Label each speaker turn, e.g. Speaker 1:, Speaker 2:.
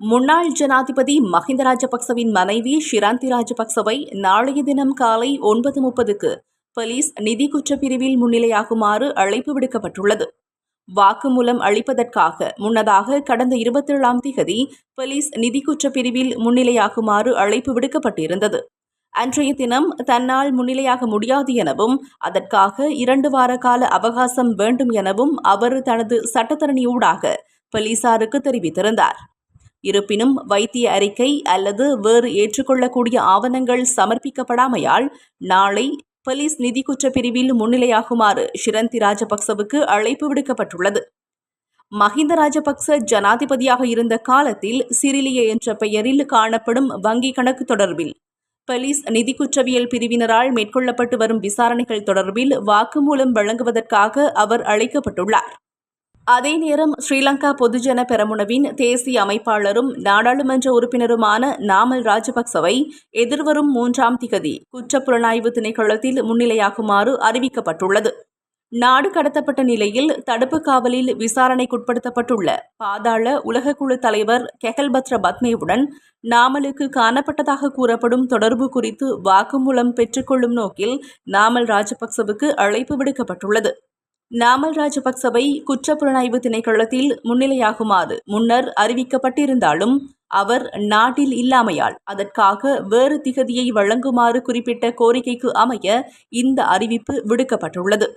Speaker 1: முன்னாள் ஜனாதிபதி மஹிந்த ராஜபக்சவின் மனைவி ஷிராந்தி ராஜபக்சவை நாளைய தினம் காலை ஒன்பது முப்பதுக்கு போலீஸ் நிதி குற்றப்பிரிவில் முன்னிலையாகுமாறு அழைப்பு விடுக்கப்பட்டுள்ளது. வாக்குமூலம் அளிப்பதற்காக முன்னதாக கடந்த இருபத்தேழாம் திகதி போலீஸ் நிதி குற்றப்பிரிவில் முன்னிலையாகுமாறு அழைப்பு விடுக்கப்பட்டிருந்தது. அன்றைய தினம் தன்னால் முன்னிலையாக முடியாது எனவும் அதற்காக இரண்டு வார கால அவகாசம் வேண்டும் எனவும் அவர் தனது சட்டத்தரணியூடாக போலீசாருக்கு தெரிவித்திருந்தார். இருப்பினும் வைத்திய அறிக்கை அல்லது வேறு ஏற்றுக்கொள்ளக்கூடிய ஆவணங்கள் சமர்ப்பிக்கப்படாமையால் நாளை போலீஸ் நிதி குற்றப்பிரிவில் முன்னிலையாகுமாறு ஷிரந்தி ராஜபக்சவுக்கு அழைப்பு விடுக்கப்பட்டுள்ளது. மஹிந்த ராஜபக்ச ஜனாதிபதியாக இருந்த காலத்தில் சிறிலிய என்ற பெயரில் காணப்படும் வங்கி கணக்கு தொடர்பில் போலீஸ் நிதி குற்றவியல் பிரிவினரால் மேற்கொள்ளப்பட்டு வரும் விசாரணைகள் தொடர்பில் வாக்குமூலம் வழங்குவதற்காக அவர் அழைக்கப்பட்டுள்ளார். அதே நேரம் ஸ்ரீலங்கா பொதுஜன பெரமுனவின் தேசிய அமைப்பாளரும் நாடாளுமன்ற உறுப்பினருமான நாமல் ராஜபக்சவை எதிர்வரும் மூன்றாம் திகதி குற்றப்புலனாய்வு திணைக்களத்தில் முன்னிலையாகுமாறு அறிவிக்கப்பட்டுள்ளது. நாடு கடத்தப்பட்ட நிலையில் தடுப்பு காவலில் விசாரணைக்குட்படுத்தப்பட்டுள்ள பாதாள உலகக்குழு தலைவர் கெகல்பத்ர பத்மேவுடன் நாமலுக்கு காணப்பட்டதாக கூறப்படும் தொடர்பு குறித்து வாக்குமூலம் பெற்றுக்கொள்ளும் நோக்கில் நாமல் ராஜபக்சவுக்கு அழைப்பு விடுக்கப்பட்டுள்ளது. நாமல் ராஜபக்சவை குற்றப்புலனாய்வு திணைக்களத்தில் முன்னிலையாகுமாறு முன்னர் அறிவிக்கப்பட்டிருந்தாலும் அவர் நாட்டில் இல்லாமையால் அதற்காக வேறு திகதியை வழங்குமாறு குறிப்பிட்ட கோரிக்கைக்கு அமைய இந்த அறிவிப்பு விடுக்கப்பட்டுள்ளது.